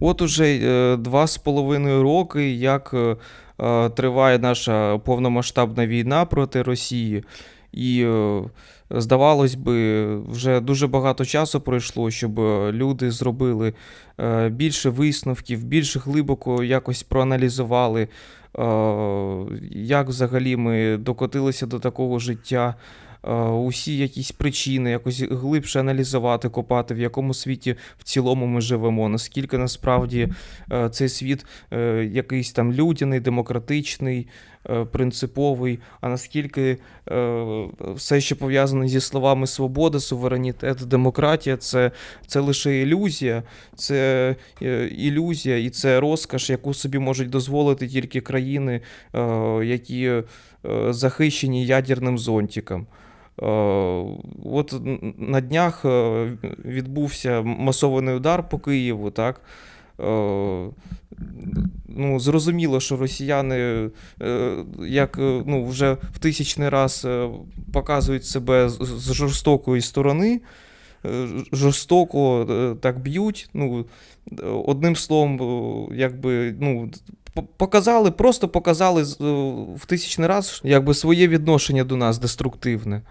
От уже е, два з половиною роки, як е, е, триває наша повномасштабна війна проти Росії. І здавалось би, вже дуже багато часу пройшло, щоб люди зробили більше висновків, більш глибоко якось проаналізували, як взагалі ми докотилися до такого життя. Е, Усі якісь причини, якось глибше аналізувати, копати, в якому світі в цілому ми живемо, наскільки насправді е, цей світ е, якийсь там людяний, демократичний, принциповий, а наскільки все, що пов'язане зі словами свобода, суверенітет, демократія, це, це лише ілюзія, це ілюзія і це розкаш, яку собі можуть дозволити тільки країни, які захищені ядерним зонтиком. Е, От на днях е, відбувся масований удар по Києву, так? Е, Ну, зрозуміло, що росіяни як ну, вже в тисячний раз показують себе з- жорстокої сторони, жорстоко так б'ють. Ну, одним словом, якби, ну, показали, просто показали е, в тисячний раз якби, своє відношення до нас деструктивне.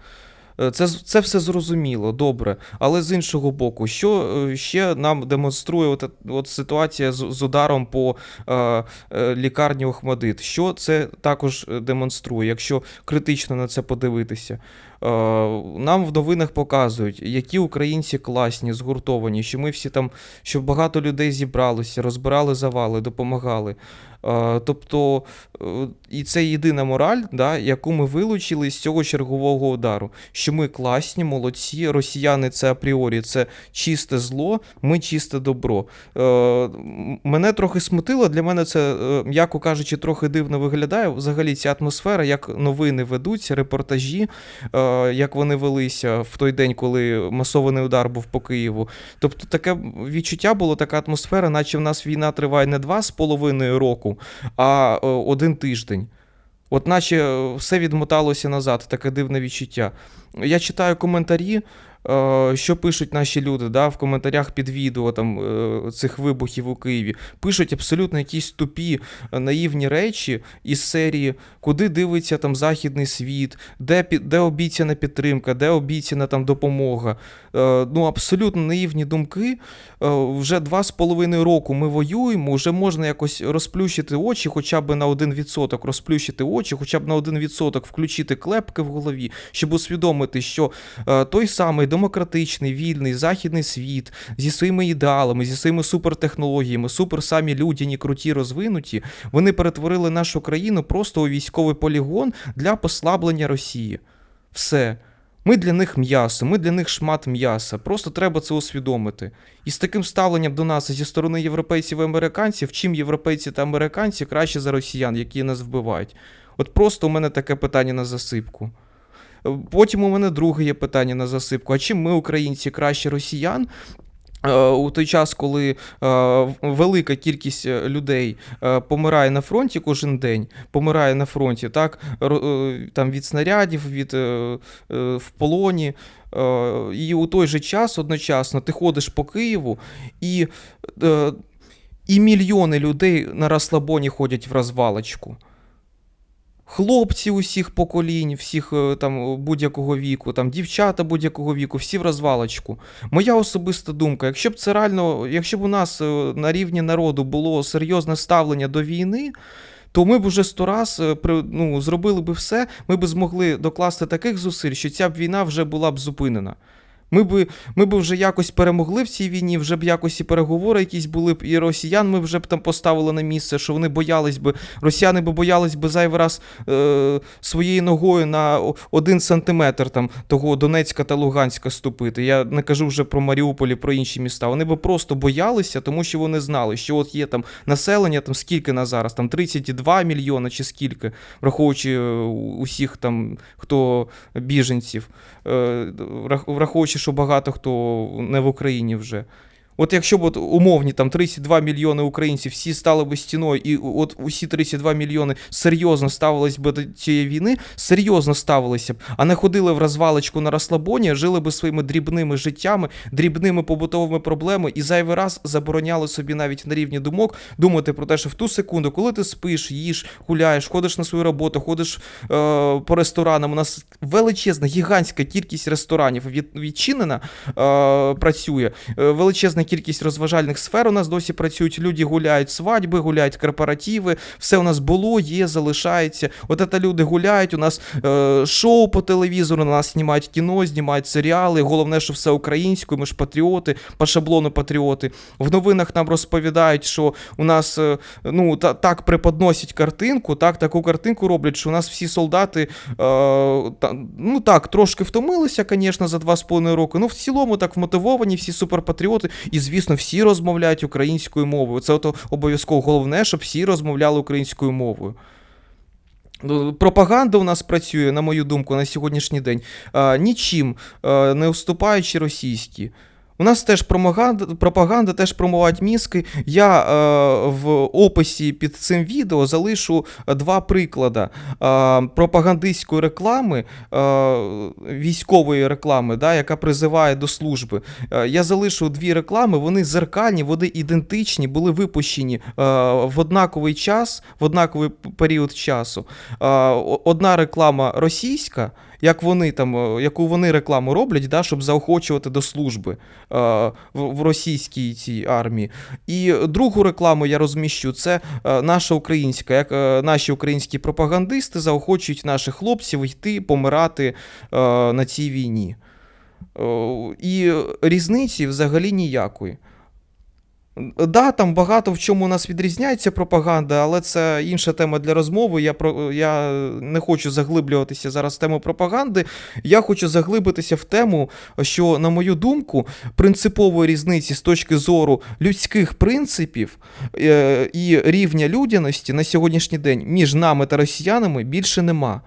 Е, Це, це все зрозуміло, добре. Але з іншого боку, що е, ще нам демонструє от, от ситуація з, з ударом по е, лікарні Охмадит? Що це також демонструє, якщо критично на це подивитися? Е, нам в новинах показують, які українці класні, згуртовані, що ми всі там, що багато людей зібралося, розбирали завали, допомагали. Е, Тобто, е, і це єдина мораль, да, яку ми вилучили з цього чергового удару. Що ми класні, молодці, росіяни це апріорі, це чисте зло, ми чисте добро. Е, Мене трохи смутило, для мене це, м'яко кажучи, трохи дивно виглядає. Взагалі ця атмосфера, як новини ведуться, репортажі, як вони велися в той день, коли масований удар був по Києву. Тобто таке відчуття було, така атмосфера, наче в нас війна триває не два з половиною року, а е, один тиждень. От наче е, все відмоталося назад, таке дивне відчуття. Я читаю коментарі, що пишуть наші люди да, в коментарях під відео там, е, цих вибухів у Києві. Пишуть абсолютно якісь тупі, е, наївні речі із серії, куди дивиться там західний світ, де, де обіцяна підтримка, де обіцяна там допомога. Е, Ну, абсолютно наївні думки. Е, Вже два з половиною року ми воюємо, вже можна якось розплющити очі, хоча б на один відсоток розплющити очі, хоча б на один відсоток включити клепки в голові, щоб усвідомити, що е, той самий демократичний, вільний західний світ зі своїми ідеалами, зі своїми супертехнологіями, супер самі людяні, круті, розвинуті, вони перетворили нашу країну просто у військовий полігон для послаблення Росії. Все. Ми для них м'ясо, ми для них шмат м'яса. Просто треба це усвідомити. І з таким ставленням до нас зі сторони європейців і американців, чим європейці та американці краще за росіян, які нас вбивають. От просто у мене таке питання на засипку. Потім у мене друге є питання на засипку. А чим ми, українці, краще росіян? Е, У той час, коли е, велика кількість е, людей помирає на фронті кожен день, помирає на фронті, так, там від снарядів, від в полоні. І у той же час одночасно ти ходиш по Києву і, і мільйони людей на розслабоні ходять в розвалочку. Хлопці усіх поколінь, всіх е, там будь-якого віку, там дівчата будь-якого віку, всі в розвалочку. Моя особиста думка, якщо б це реально, якщо б у нас е, на рівні народу було серйозне ставлення до війни, то ми б уже сто раз е, ну, зробили б все, ми б змогли докласти таких зусиль, що ця б війна вже була б зупинена. Ми б, ми б вже якось перемогли в цій війні, вже б якось і переговори якісь були б, і росіян ми вже б там поставили на місце, що вони боялись би, росіяни би боялись би зайвий раз е, своєю ногою на один сантиметр там того Донецька та Луганська ступити. Я не кажу вже про Маріуполь, і про інші міста. Вони би просто боялися, тому що вони знали, що от є там населення, там скільки на зараз, там 32 мільйони чи скільки, враховуючи е, усіх там, хто біженців, е, врах- що багато хто не в Україні вже. От якщо б от умовні там 32 мільйони українців всі стали би стіною, і от усі 32 мільйони серйозно ставились би до цієї війни, серйозно ставилися б, а не ходили в розвалочку на розслабоні, жили би своїми дрібними життями, дрібними побутовими проблемами і зайвий раз забороняли собі навіть на рівні думок думати про те, що в ту секунду, коли ти спиш, їш, гуляєш, ходиш на свою роботу, ходиш е, по ресторанам. У нас величезна, гігантська кількість ресторанів від, відчинена е, працює. Е, величезна кількість розважальних сфер у нас досі працюють. Люди гуляють свадьби, гуляють корпоративи. Все у нас було, є, залишається. От це люди гуляють. У нас е, шоу по телевізору, на нас знімають кіно, знімають серіали. Головне, що все українською. Ми ж патріоти, по шаблону патріоти. В новинах нам розповідають, що у нас е, ну та, так преподносять картинку, так таку картинку роблять, що у нас всі солдати е, та, ну так трошки втомилися, звісно, за два з половиною роки. Ну в цілому так вмотивовані, всі суперпатріоти, і звісно, всі розмовляють українською мовою. Це от обов'язково головне, щоб всі розмовляли українською мовою. Ну, Пропаганда у нас працює, на мою думку, на сьогоднішній день нічим не уступаючи російській. У нас теж пропаганда, пропаганда теж промивають мізки. Я е, в описі під цим відео залишу два приклади е, пропагандистської реклами, е, військової реклами, да, яка призиває до служби. Е, я залишу дві реклами, вони зеркальні, вони ідентичні, були випущені е, в однаковий час, в однаковий період часу. Е, одна реклама російська як вони там, е, яку вони рекламу роблять, да, щоб заохочувати до служби е, в, в російській цій армії. І другу рекламу я розміщу, це е, наша українська, як наші українські пропагандисти заохочують наших хлопців йти помирати на цій війні. І різниці взагалі ніякої. Да, там багато в чому у нас відрізняється пропаганда, але це інша тема для розмови. Я про я не хочу заглиблюватися зараз в тему пропаганди. Я хочу заглибитися в тему, що, на мою думку, принципової різниці з точки зору людських принципів е, і рівня людяності на сьогоднішній день між нами та росіянами більше нема.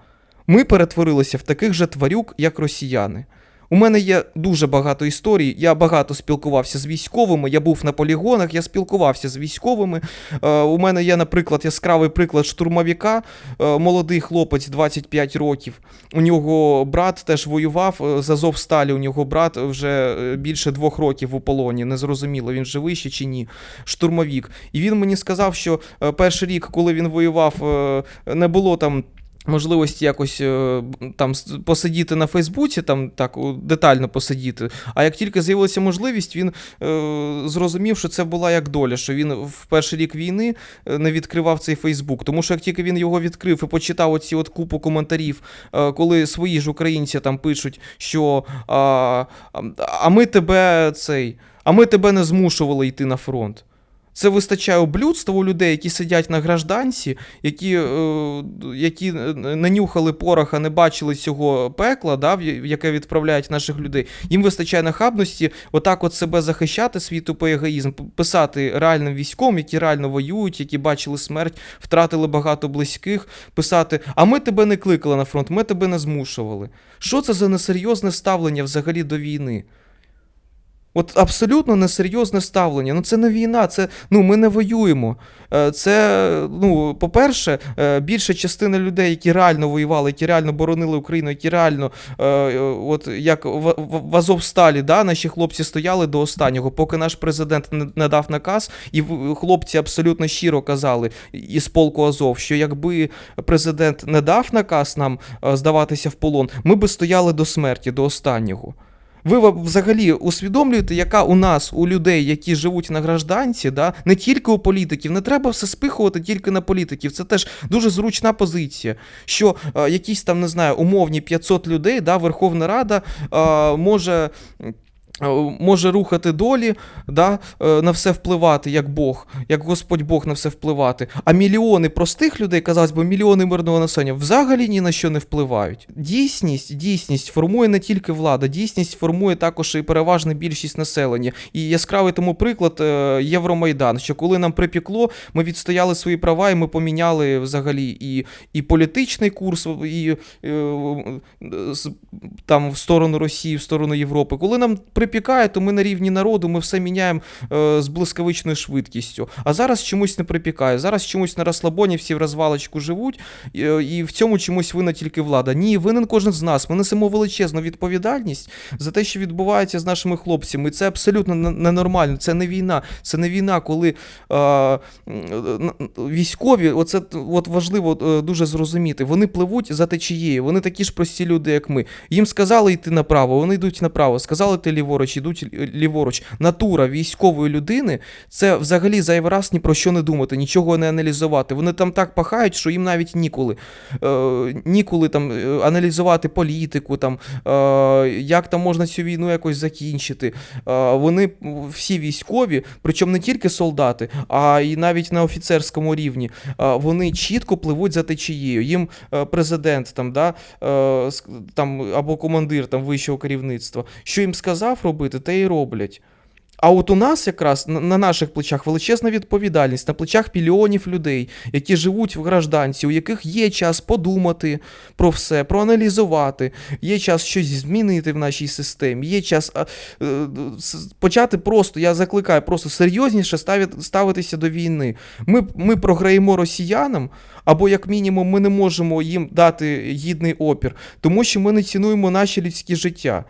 Ми перетворилися в таких же тварюк, як росіяни. У мене є дуже багато історій. Я багато спілкувався з військовими. Я був на полігонах, я спілкувався з військовими. Е, у мене є, наприклад, яскравий приклад штурмовика, е, молодий хлопець 25 років. У нього брат теж воював е, з Азовсталі. У нього брат вже е, більше двох років у полоні. Незрозуміло, він живий ще чи ні. Штурмовік. І він мені сказав, що е, перший рік, коли він воював, не було там. Можливості якось е, там посидіти на Фейсбуці, там так детально посидіти. А як тільки з'явилася можливість, він е, зрозумів, що це була як доля, що він в перший рік війни е, не відкривав цей Фейсбук. Тому що як тільки він його відкрив і почитав оці от купу коментарів, коли свої ж українці там пишуть, що а, а ми тебе цей, а ми тебе не змушували йти на фронт. Це вистачає облюдства у людей, які сидять на гражданці, які, е, які нанюхали пороха, не бачили цього пекла, да, яке відправляють наших людей. Їм вистачає нахабності отак от себе захищати, свій тупий егоїзм, писати реальним військовим, які реально воюють, які бачили смерть, втратили багато близьких, писати: А ми тебе не кликали на фронт, ми тебе не змушували. Що це за несерйозне ставлення взагалі до війни? От абсолютно несерйозне ставлення. Ну це не війна, це ну ми не воюємо. Е, Це, ну, по-перше, е, більша частина людей, які реально воювали, які реально боронили Україну, які реально, е, от як в, Азовсталі, да, наші хлопці стояли до останнього, поки наш президент не, дав наказ, і хлопці абсолютно щиро казали із полку Азов, що якби президент не дав наказ нам здаватися в полон, ми би стояли до смерті, до останнього. Ви взагалі усвідомлюєте, яка у нас, у людей, які живуть на гражданці, да, не тільки у політиків, не треба все спихувати тільки на політиків. Це теж дуже зручна позиція. Що е, якісь там, не знаю, умовні 500 людей, да, Верховна Рада е, може. Е, Може рухати долі, да, е, на все впливати, як Бог, як Господь Бог на все впливати. А мільйони простих людей, казалось би, мільйони мирного населення взагалі ні на що не впливають. Дійсність, дійсність формує не тільки влада, дійсність формує також і переважна більшість населення. І яскравий тому приклад е, Євромайдан, що коли нам припекло, ми відстояли свої права, і ми поміняли взагалі і, і політичний курс, і з- там в сторону Росії, в сторону Європи. Коли нам припекло, припікає, то ми на рівні народу, ми все міняємо е, з блискавичною швидкістю. А зараз чомусь не припікає. Зараз чомусь на розслабоні всі в розвалочку живуть, і, е, і в цьому чомусь винна тільки влада. Ні, винен кожен з нас. Ми несемо величезну відповідальність за те, що відбувається з нашими хлопцями. І це абсолютно ненормально. Це не війна. Це не війна, коли е, військові, оце от важливо е, дуже зрозуміти. Вони пливуть за течією. Вони такі ж прості люди, як ми. Їм сказали йти направо, вони йдуть направо. Сказали йти ліворуч, йдуть лі- ліворуч. Натура військової людини це взагалі зайвий раз ні про що не думати, нічого не аналізувати. Вони там так пахають, що їм навіть ніколи. Е, ніколи там е, аналізувати політику, там, е, як там можна цю війну якось закінчити. Е, вони всі військові, причому не тільки солдати, а й навіть на офіцерському рівні. е, вони чітко пливуть за течією. Їм е, президент там, да, е, там, або командир там, вищого керівництва, що їм сказав робити, те і роблять. А от у нас якраз на, на наших плечах величезна відповідальність, на плечах мільйонів людей, які живуть в гражданці, у яких є час подумати про все, проаналізувати, є час щось змінити в нашій системі, є час е, почати просто, я закликаю, просто серйозніше ставити, ставитися до війни. Ми, ми програємо росіянам, або як мінімум ми не можемо їм дати гідний опір, тому що ми не цінуємо наші людські життя.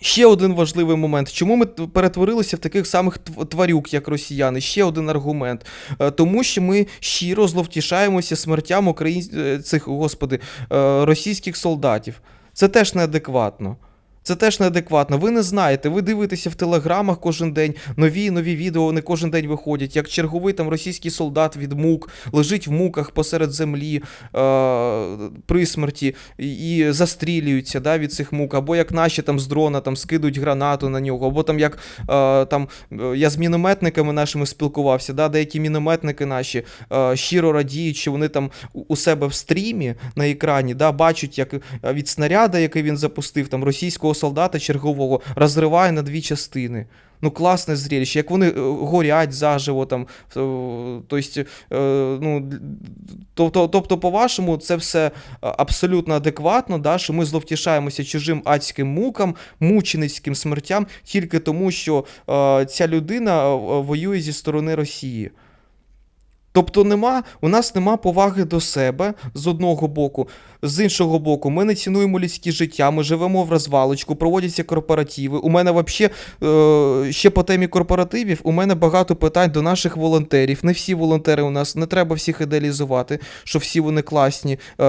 Ще один важливий момент. Чому ми перетворилися в таких самих тварюк, як росіяни? Ще один аргумент. Е, Тому що ми щиро зловтішаємося смертям україн... е, господи, е, російських солдатів. Це теж неадекватно. Це теж неадекватно. Ви не знаєте, ви дивитеся в телеграмах кожен день, нові нові відео вони кожен день виходять, як черговий там російський солдат від мук лежить в муках посеред землі е, при смерті і, застрілюються да, від цих мук, або як наші там з дрона там скидують гранату на нього, або там як е, там е, я з мінометниками нашими спілкувався, да, деякі мінометники наші е, щиро радіють, що вони там у- у себе в стрімі на екрані да, бачать, як е, від снаряда, який він запустив, там російського солдата чергового розриває на дві частини. Ну, класне зрелище, як вони е, горять заживо там. е, Тобто, е, ну, тобто, тобто, по-вашому, це все абсолютно адекватно, да, що ми зловтішаємося чужим адським мукам, мученицьким смертям, тільки тому, що ця людина воює зі сторони Росії. Тобто нема, у нас нема поваги до себе з одного боку, з іншого боку, ми не цінуємо людське життя, ми живемо в розвалочку, проводяться корпоративи. У мене взагалі е, ще по темі корпоративів, у мене багато питань до наших волонтерів. Не всі волонтери у нас, не треба всіх ідеалізувати, що всі вони класні, е,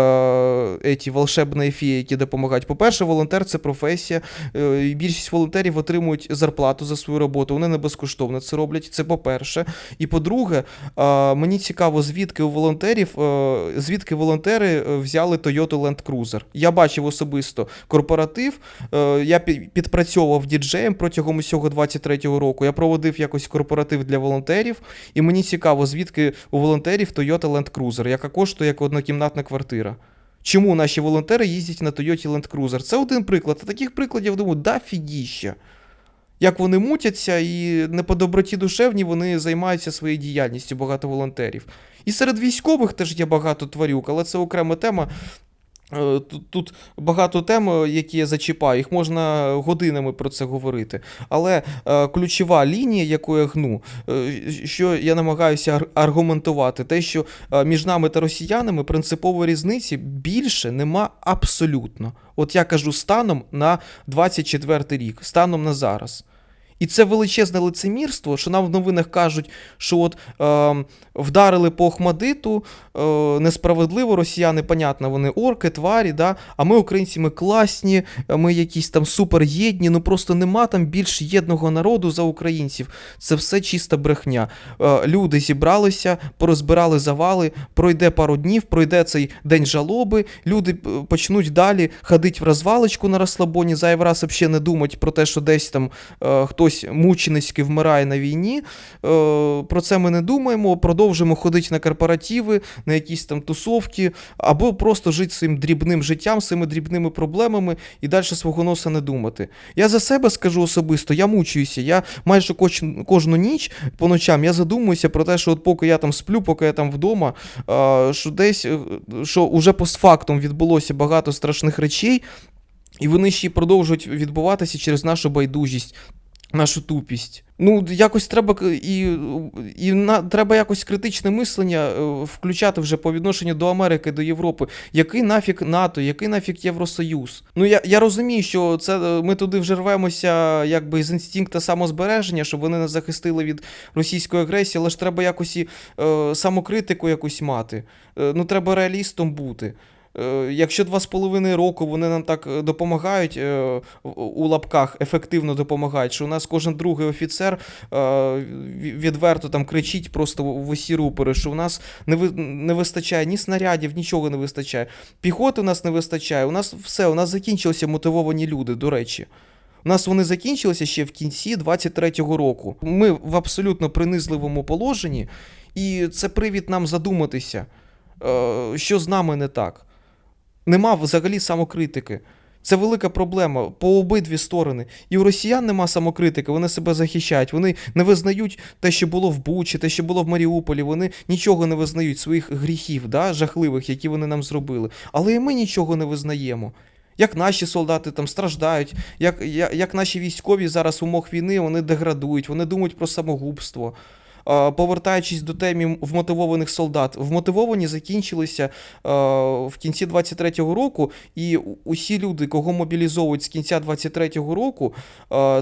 еті волшебні фії, які допомагають. По-перше, волонтер це професія. Е, більшість волонтерів отримують зарплату за свою роботу. Вони не безкоштовно це роблять. Це по-перше. І по-друге, е, мені цікаво, звідки у волонтерів, е, звідки волонтери е, взяли Toyota Land Cruiser. Я бачив особисто корпоратив. е, Я підпрацьовував діджеєм протягом усього 23-го року. Я проводив якось корпоратив для волонтерів, і мені цікаво, звідки у волонтерів Toyota Land Cruiser, яка коштує як однокімнатна квартира. Чому наші волонтери їздять на Toyota Land Cruiser? Це один приклад. А таких прикладів, думаю, да фігіща. Як вони мутяться, і не по доброті душевні вони займаються своєю діяльністю, багато волонтерів. І серед військових теж є багато тварюк, але це окрема тема. Е, Тут, тут багато тем, е, які я зачіпаю, їх можна годинами про це говорити. Але е, ключова лінія, яку я гну, е, що я намагаюся ар- аргументувати, те, що е, між нами та росіянами принципової різниці більше нема абсолютно. От я кажу станом на 24 рік, станом на зараз. І це величезне лицемірство, що нам в новинах кажуть, що от е, вдарили по Охмадиту, е, несправедливо, росіяни, понятно, вони орки, тварі, да? а ми, українці, ми класні, ми якісь там суперєдні, ну просто нема там більш єдного народу за українців. Це все чиста брехня. Е, люди зібралися, порозбирали завали, пройде пару днів, пройде цей день жалоби, люди е, почнуть далі ходити в розвалочку на розслабоні, зайвий раз взагалі не думать про те, що десь там е, хтось мученицьки вмирає на війні. Е, про це ми не думаємо, продовжимо ходити на корпоративи, на якісь там тусовки, або просто жити своїм дрібним життям, своїми дрібними проблемами і далі свого носа не думати. Я за себе скажу особисто, я мучуюся. Я майже кожну ніч по ночам я задумуюся про те, що от поки я там сплю, поки я там вдома, е, що десь е, що уже постфактум відбулося багато страшних речей. І вони ще й продовжують відбуватися через нашу байдужість, нашу тупість. Ну, якось треба і, і на, треба якось критичне мислення е, включати вже по відношенню до Америки, до Європи. Який нафік НАТО, який нафік Євросоюз? Ну я, я розумію, що це е, ми туди вже рвемося якби з інстинкта самозбереження, щоб вони нас захистили від російської агресії, але ж треба якось і е, самокритику якусь мати. Е, ну треба реалістом бути. Е, Якщо два з половиною року вони нам так е, допомагають е, у лапках, ефективно допомагають, що у нас кожен другий офіцер відверто там кричить просто в усі рупори, що у нас не, вистачає ні снарядів, нічого не вистачає. Піхоти у нас не вистачає. У нас все, у нас закінчилися мотивовані люди, до речі. У нас вони закінчилися ще в кінці 23-го року. Ми в абсолютно принизливому положенні, і це привід нам задуматися, що з нами не так. Нема взагалі самокритики. Це велика проблема по обидві сторони. І у росіян нема самокритики, вони себе захищають, вони не визнають те, що було в Бучі, те, що було в Маріуполі, вони нічого не визнають своїх гріхів, да, жахливих, які вони нам зробили. Але і ми нічого не визнаємо. Як наші солдати там страждають, як, як, як наші військові зараз в умовах війни вони деградують, вони думають про самогубство. Повертаючись до темі вмотивованих солдат, вмотивовані закінчилися в кінці 23-го року, і усі люди, кого мобілізовують з кінця 23-го року,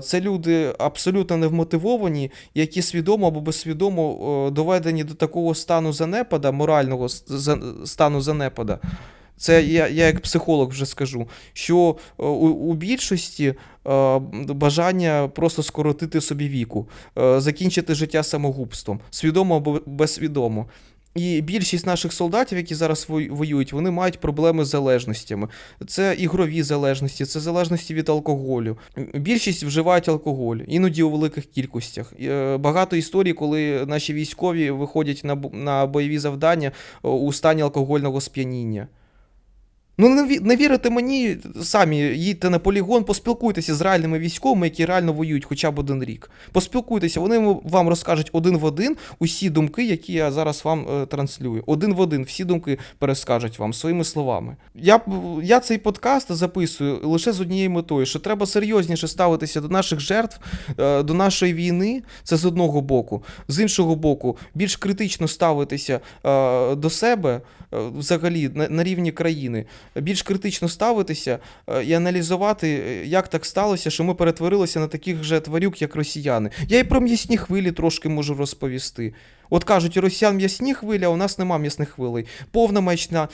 це люди абсолютно невмотивовані, які свідомо або безсвідомо доведені до такого стану занепада, морального стану занепада. Це я, я як психолог вже скажу, що е, у, у більшості е, бажання просто скоротити собі віку, е, закінчити життя самогубством, свідомо або безсвідомо. І більшість наших солдатів, які зараз воюють, вони мають проблеми з залежностями. Це ігрові залежності, це залежності від алкоголю. Більшість вживають алкоголь, іноді у великих кількостях. Е, Багато історій, коли наші військові виходять на, бойові завдання е, у стані алкогольного сп'яніння. Ну, не, не вірите мені, самі їдьте на полігон, поспілкуйтеся з реальними військовими, які реально воюють хоча б один рік. Поспілкуйтеся, вони вам розкажуть один в один усі думки, які я зараз вам е, транслюю. Один в один, всі думки перескажуть вам своїми словами. Я, я цей подкаст записую лише з однією метою, що треба серйозніше ставитися до наших жертв, е, до нашої війни. Це з одного боку. З іншого боку, більш критично ставитися е, до себе е, взагалі на, на рівні країни більш критично ставитися е, і аналізувати, е, як так сталося, що ми перетворилися на таких же тварюк, як росіяни. Я і про м'ясні хвилі трошки можу розповісти. От кажуть, у росіян м'ясні хвилі, а у нас нема м'ясних хвилей. Повна маячня,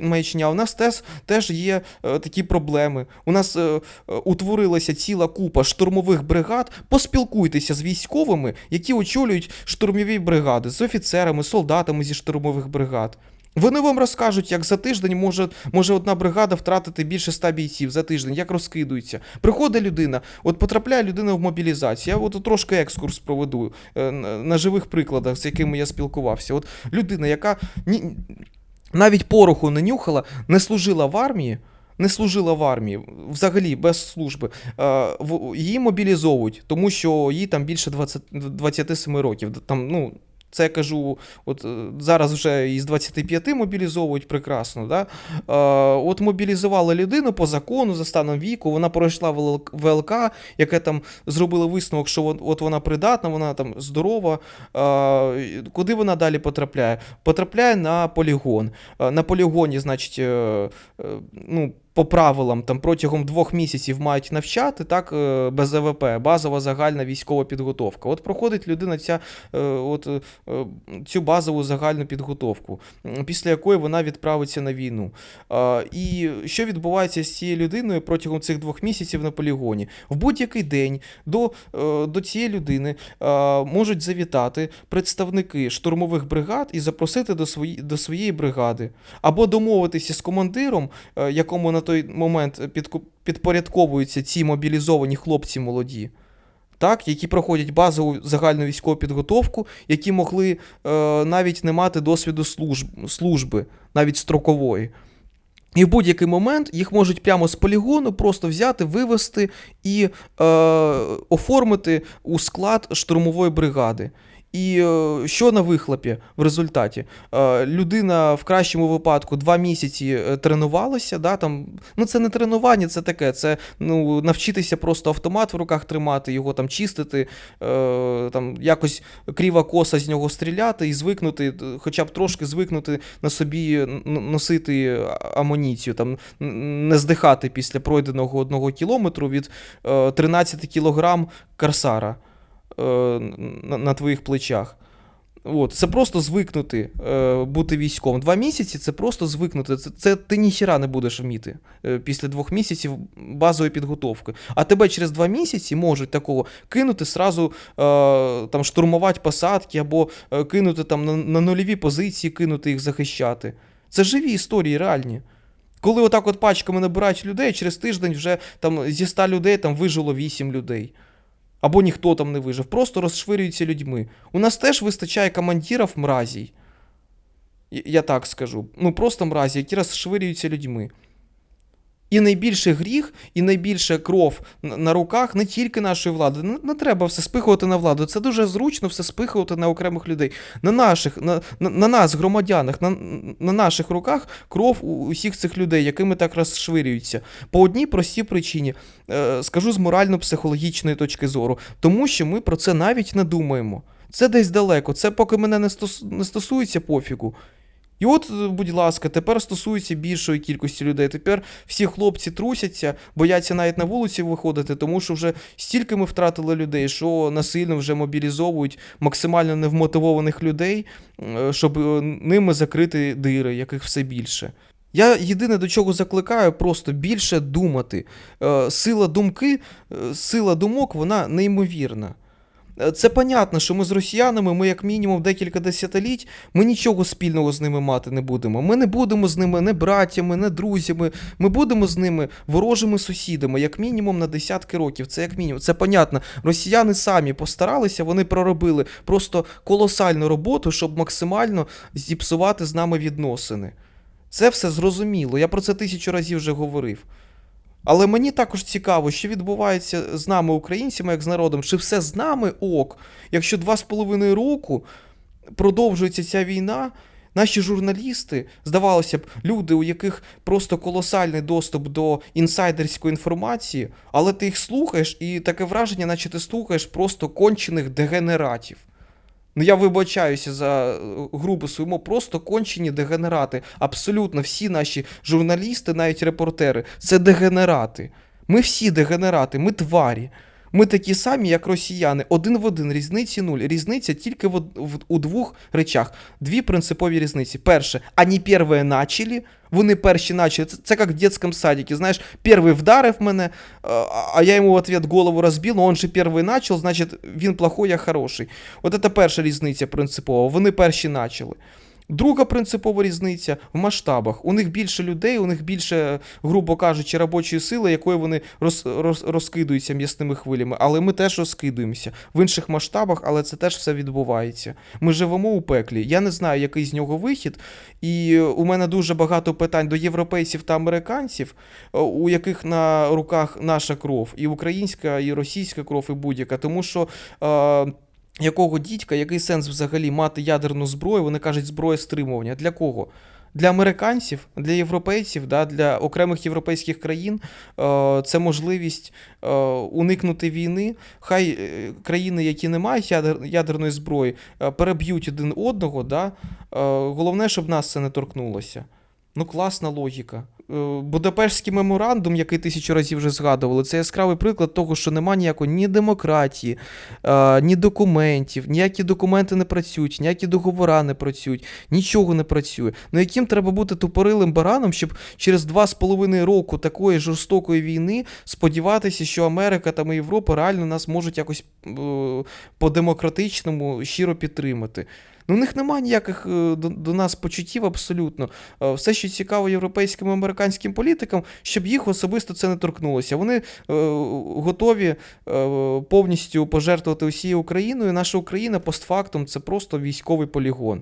маячня. У нас теж, теж є е, такі проблеми. У нас е, е, утворилася ціла купа штурмових бригад. Поспілкуйтеся з військовими, які очолюють штурмові бригади, з офіцерами, солдатами зі штурмових бригад. Вони вам розкажуть, як за тиждень може, може одна бригада втратити більше ста бійців за тиждень, як розкидується. Приходить людина, от потрапляє людина в мобілізацію. Я от трошки екскурс проведу е, на живих прикладах, з якими я спілкувався. От людина, яка ні, навіть пороху не нюхала, не служила в армії. Не служила в армії, взагалі без служби. Е, її мобілізовують, тому що їй там більше 20, 27 років. Там, ну, це я кажу, от е, зараз вже із 25 мобілізовують прекрасно. Да? Е, от мобілізували людину по закону за станом віку, вона пройшла ВЛК, яке там зробило висновок, що от, вона придатна, вона там здорова. Е, куди вона далі потрапляє? Потрапляє на полігон. На полігоні, значить, ну. По правилам там протягом двох місяців мають навчати так е, без АВП, базова загальна військова підготовка. От проходить людина ця е, от е, цю базову загальну підготовку, після якої вона відправиться на війну. І що відбувається з цією людиною протягом цих двох місяців на полігоні? В будь-який день до, до цієї людини можуть завітати представники штурмових бригад і запросити до, свої, до своєї бригади, або домовитися з командиром, якому на той момент підпорядковуються ці мобілізовані хлопці молоді так, які проходять базову загальну військову підготовку, які могли е, навіть не мати досвіду служб, служби, навіть строкової. І в будь-який момент їх можуть прямо з полігону просто взяти, вивести і е, оформити у склад штурмової бригади. І е, що на вихлопі в результаті? Е, людина в кращому випадку два місяці е, тренувалася, да, там, ну це не тренування, це таке, це ну, навчитися просто автомат в руках тримати, його там чистити, там, якось кріва коса з нього стріляти і звикнути, хоча б трошки звикнути на собі носити амуніцію, там, не здихати після пройденого одного кілометру від е, 13 кілограм карсара на, на твоїх плечах. От, це просто звикнути е, бути військовим. Два місяці це просто звикнути. Це, це ти ніхіра не будеш вміти е, після двох місяців базової підготовки. А тебе через два місяці можуть такого кинути сразу е, там, штурмувати посадки або е, кинути там на, на нульові позиції, кинути їх захищати. Це живі історії, реальні. Коли отак от пачками набирають людей, через тиждень вже там зі 100 людей там вижило 8 людей. Або ніхто там не вижив, просто розшвирюються людьми. У нас теж вистачає командирів мразій. Я- так скажу. Ну просто мразі, які розшвирюються людьми. І найбільший гріх, і найбільше кров на руках не тільки нашої влади. Не, треба все спихувати на владу. Це дуже зручно все спихувати на окремих людей. На наших, на, на, на нас, громадянах, на, на наших руках кров у усіх цих людей, якими так розшвирюються. По одній простій причині, е, скажу з морально-психологічної точки зору, тому що ми про це навіть не думаємо. Це десь далеко. Це поки мене не стосується пофігу. І от, е, будь ласка, тепер стосується більшої кількості людей. Тепер всі хлопці трусяться, бояться навіть на вулиці виходити, тому що вже стільки ми втратили людей, що насильно вже мобілізовують максимально невмотивованих людей, е, щоб е, ними закрити дири, яких все більше. Я єдине до чого закликаю, просто більше думати. Сила думки, сила думок, вона неймовірна. Е, Це понятно, що ми з росіянами, ми як мінімум декілька десятиліть, ми нічого спільного з ними мати не будемо. Ми не будемо з ними не братями, не друзями. Ми будемо з ними ворожими сусідами, як мінімум на десятки років. Це як мінімум. Це понятно. Росіяни самі постаралися, вони проробили просто колосальну роботу, щоб максимально зіпсувати з нами відносини. Це все зрозуміло. Я про це тисячу разів вже говорив. Але мені також цікаво, що відбувається з нами, українцями, як з народом, чи все з нами ок, якщо два з половиною року продовжується ця війна. Наші журналісти, здавалося б, люди, у яких просто колосальний доступ до інсайдерської інформації, але ти їх слухаєш, і таке враження, наче ти слухаєш просто кончених дегенератів. Ну я вибачаюся за е, грубу свою просто кончені дегенерати. Абсолютно всі наші журналісти, навіть репортери, це дегенерати. Ми всі дегенерати, ми тварі. Ми такі самі, як росіяни, один в один, різниці нуль. Різниця тільки в, в, у двох речах. Дві принципові різниці. Перше, ані перші начали, вони перші начали. Це, це як в дитячому садике. Знаєш, перший вдарив мене, а, я йому в ответ голову розбив, но он же перший начал, значить він плохой, я хороший. От це перша різниця принципова. Вони перші начали. Друга принципова різниця в масштабах. У них більше людей, у них більше, грубо кажучи, робочої сили, якою вони роз, роз, розкидуються м'ясними хвилями. Але ми теж розкидуємося в інших масштабах, але це теж все відбувається. Ми живемо у пеклі. Я не знаю, який з нього вихід. І у мене дуже багато питань до європейців та американців, у яких на руках наша кров, і українська, і російська кров, і будь-яка. Тому що. Е, якого дідька, який сенс взагалі мати ядерну зброю? Вони кажуть, зброя стримування. Для кого? Для американців, для європейців, да, для окремих європейських країн е, це можливість е, уникнути війни. Хай е, країни, які не мають ядер, ядерної зброї, переб'ють один одного. Да? Головне, щоб нас це не торкнулося. Ну, класна логіка. Е, Будапештський меморандум, який тисячу разів вже згадували, це яскравий приклад того, що немає ніякої ні демократії, е, ні документів, ніякі документи не працюють, ніякі договори не працюють, нічого не працює. Ну яким треба бути тупорилим бараном, щоб через два з половиною року такої жорстокої війни сподіватися, що Америка та Європа реально нас можуть якось е, по-демократичному щиро підтримати. Ну, у них немає ніяких е, до, до нас почуттів абсолютно. Е, Все, що цікаво європейським і американським політикам, щоб їх особисто це не торкнулося. Вони е, готові повністю пожертвувати усією Україною. Наша Україна постфактум це просто військовий полігон.